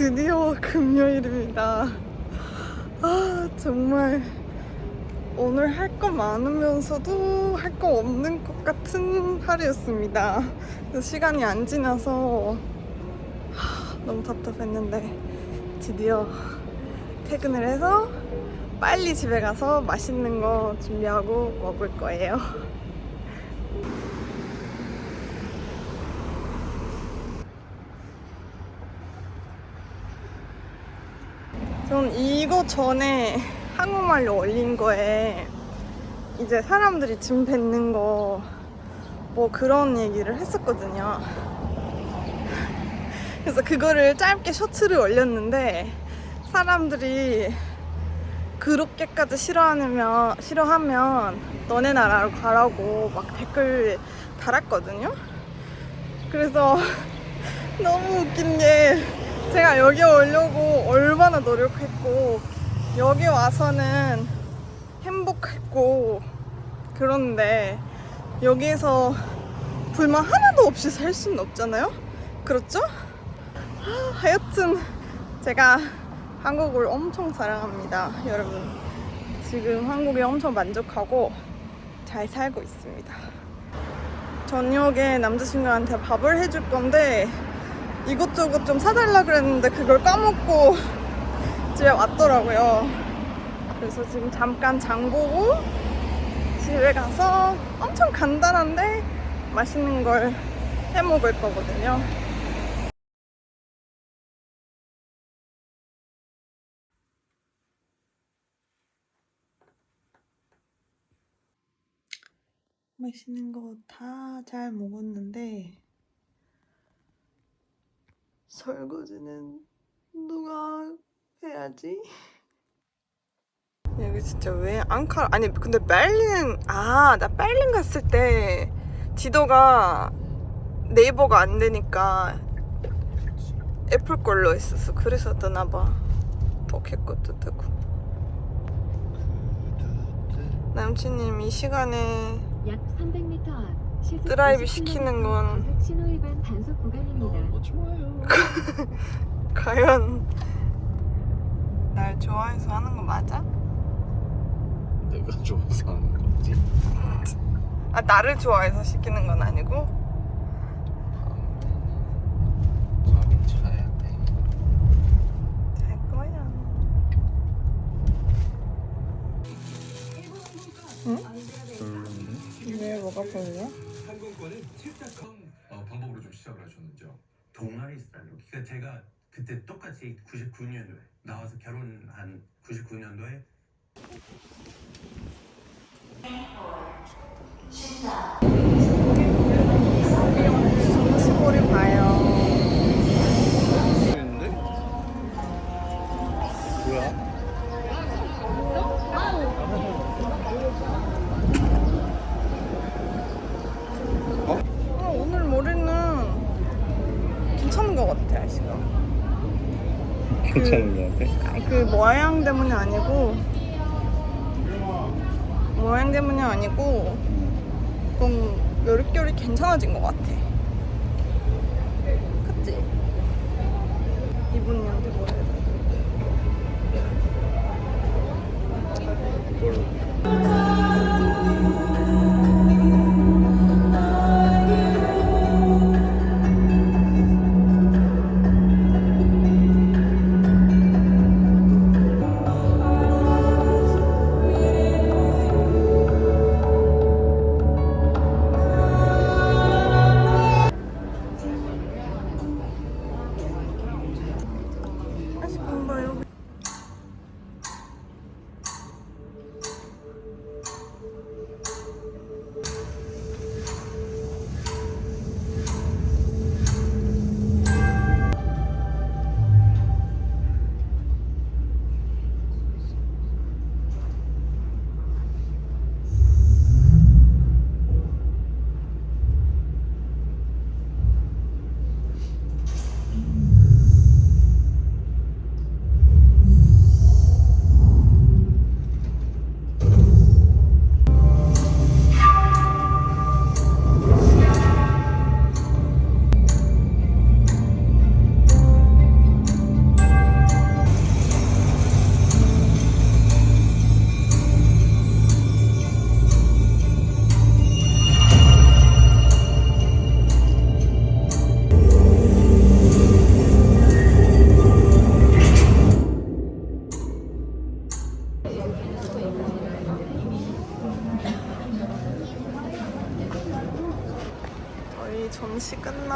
드디어 금요일입니다. 아, 정말 오늘 할 거 많으면서도 할 거 없는 것 같은 하루였습니다. 시간이 안 지나서 하, 너무 답답했는데 드디어 퇴근을 해서 빨리 집에 가서 맛있는 거 준비하고 먹을 거예요. 전 이거 전에 한국말로 올린 거에 이제 사람들이 짐 뱉는 거 뭐 그런 얘기를 했었거든요. 그래서 그거를 짧게 쇼츠를 올렸는데 사람들이 그렇게까지 싫어하면 싫어하면 너네 나라로 가라고 막 댓글 달았거든요. 그래서 너무 웃긴 게 제가 여기 오려고 얼마나 노력했고 여기 와서는 행복했고 그런데 여기에서 불만 하나도 없이 살 수는 없잖아요? 그렇죠? 하, 하여튼 제가 한국을 엄청 사랑합니다 여러분 지금 한국에 엄청 만족하고 잘 살고 있습니다 저녁에 남자친구한테 밥을 해줄 건데 이것저것 좀 사달라 그랬는데 그걸 까먹고 집에 왔더라고요. 그래서 지금 잠깐 장 보고 집에 가서 엄청 간단한데 맛있는 걸 해 먹을 거거든요. 맛있는 거 다 잘 먹었는데 설거지는 누가 해야지? 여기 진짜 왜 앙카라 아니 근데 베를린 아나 베를린 갔을 때 지도가 네이버가 안 되니까 애플 걸로 했었어. 그래서 뜨나봐. 포켓 것도 뜨고. 남친님 이 시간에 약 300m 앞 드라이브 90km 시키는 건-. 너무 좋아요. 과연 날 좋아해서 하는 거 맞아? 내가 좋아서 하는 거지. 아 나를 좋아해서 시키는 건 아니고 다음에 잠이 자야 돼. 잘 거야. 별로인데? 왜 뭐가 별로야? 항공권은 칠딱한 어, 방법으로 좀 시작을 하셨는지요? 동아리 스타일로. 그러니까 제가 그때 똑같이 99년도에 나와서 결혼한 99년도에 정치보리 봐요. 괜찮은 거 같아? 아니, 그 모양 때문이 아니고 모양 때문이 아니고 좀 여릿결이 괜찮아진 것 같아. 그치? 이분이한테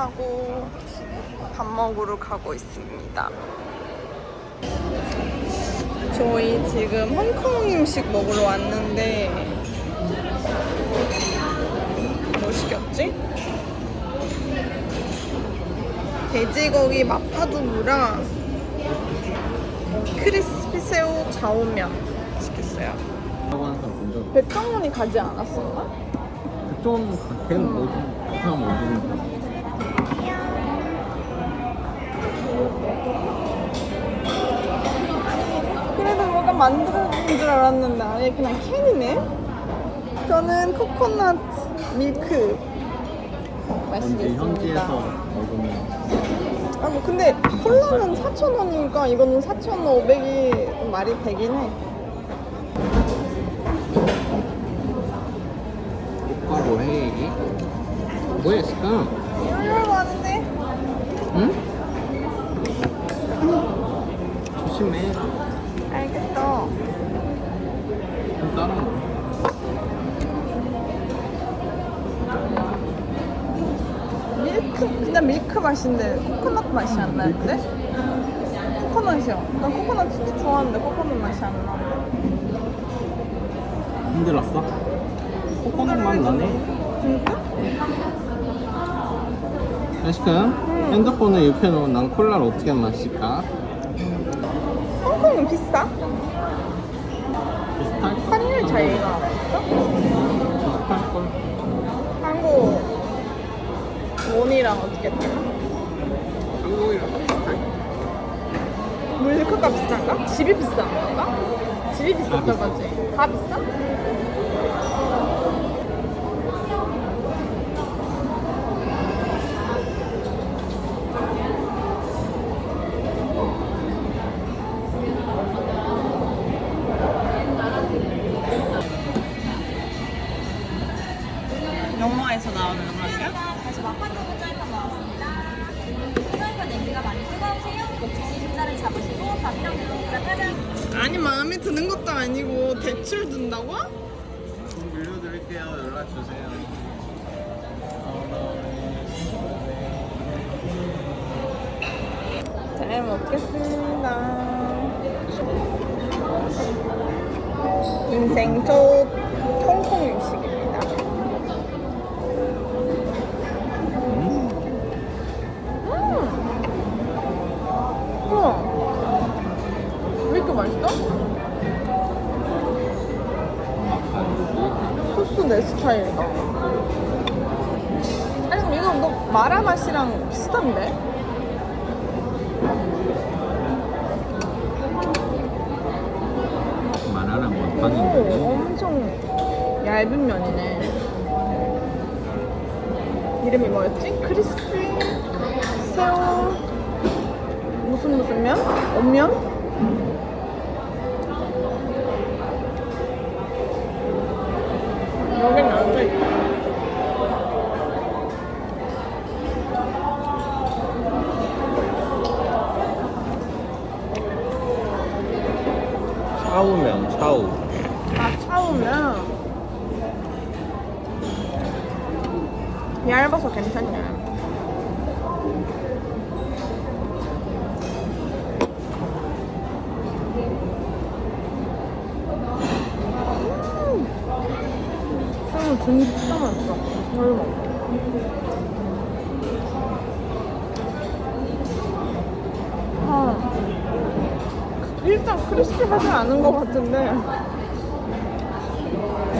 하고 밥 먹으러 가고 있습니다. 저희 지금 홍콩 음식 먹으러 왔는데 뭐 시켰지? 돼지고기 마파두부랑 크리스피 새우 좌우면 시켰어요. 백종원이 가지 않았었나? 좀 걔는 뭐 이상한 뭐 어디는 그래도 뭐가 만들어진 줄 알았는데 아예 그냥 캔이네? 저는 코코넛 밀크 언제 현지에서 마시겠습니다. 먹으면 아, 뭐 근데 콜라는 4,000원이니까 이거는 4,500이 말이 되긴 해. 오빠로 해 얘기? 뭐 했을까? 이러려고 하는데 응? 조심해 알겠어. 좀 따라 먹어 밀크 그냥 밀크 맛인데 코코넛 맛이 안 나는데? 코코넛이요. 난 코코넛 진짜 좋아하는데 코코넛 맛이 안 나. 힘들었어? 코코넛 맛 나네 진짜? 야식은 핸드폰을 이렇게 놓은 난 콜라를 어떻게 마실까? 홍콩은 비싸? 비슷할 걸? 환율 차이가 있어? 비슷할 걸? 한국 원이랑 어떻게 달라? 한국이랑 비슷할 물가가 비싼가? 집이 비싼 건가? 집이 비쌌다 비싸. 거지? 다 비싸? 아니고 대출 든다고? 돈 빌려드릴게요 연락 주세요 잘 먹겠습니다. 인생 첫 내 스타일이다. 아니 그럼 이거 너 마라 맛이랑 비슷한데? 말하는 오, 원판인데 엄청 얇은 면이네. 이름이 뭐였지? 크리스피 새우 무슨 무슨 면? 온면? 여긴 앉아 있다. 차우면 차우 아, 차우면 얇아서 괜찮네. 음, 새우 진짜 맛있어. 잘 먹어. 아, 일단 크리스피하진 않은 것 같은데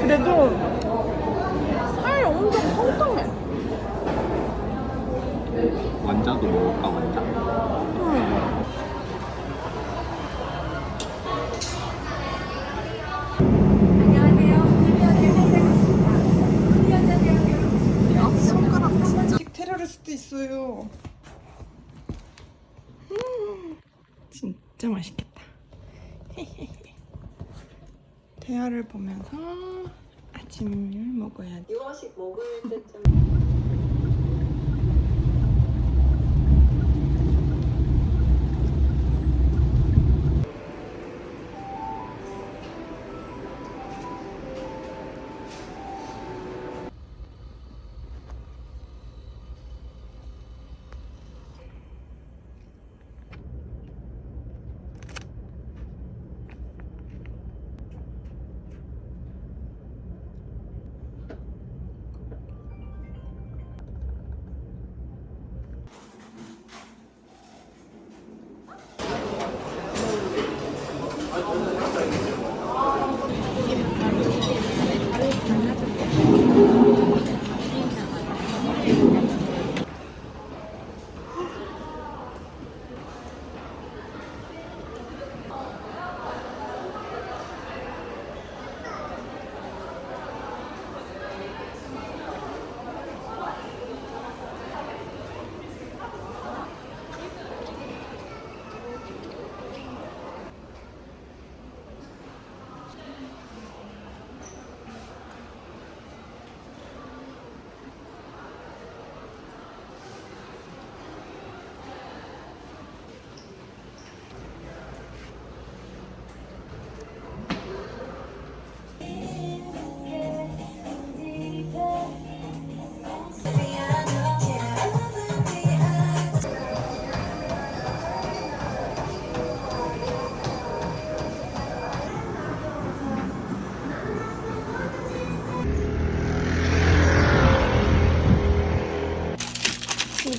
그래도 살이 엄청 통통해 완자도 먹을까 완자? 음. 안녕하세요. 수지면을 선택했습니다. 야 손가락 진짜 테러리스트 있어요 음, 진짜 맛있겠다 대하를 보면서 아침을 먹어야지. 유아식 먹을 때쯤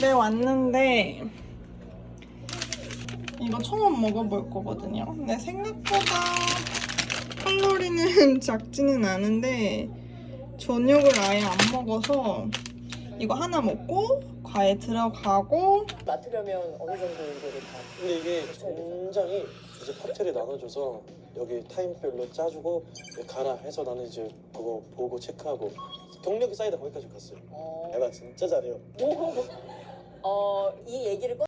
집에 왔는데 이거 처음 먹어볼 거거든요. 근데 생각보다 칼로리는 작지는 않은데 저녁을 아예 안 먹어서 이거 하나 먹고 과외 들어가고 맡으려면 어느 정도 이거를 다 근데 이게 굉장히 이제 파트를 나눠줘서 여기 타임별로 짜주고 가라 해서 나는 이제 그거 보고 체크하고 경력이 쌓이다 거기까지 갔어요. 어, 내가 진짜 잘해요. 오, 어, 이 얘기를 꺼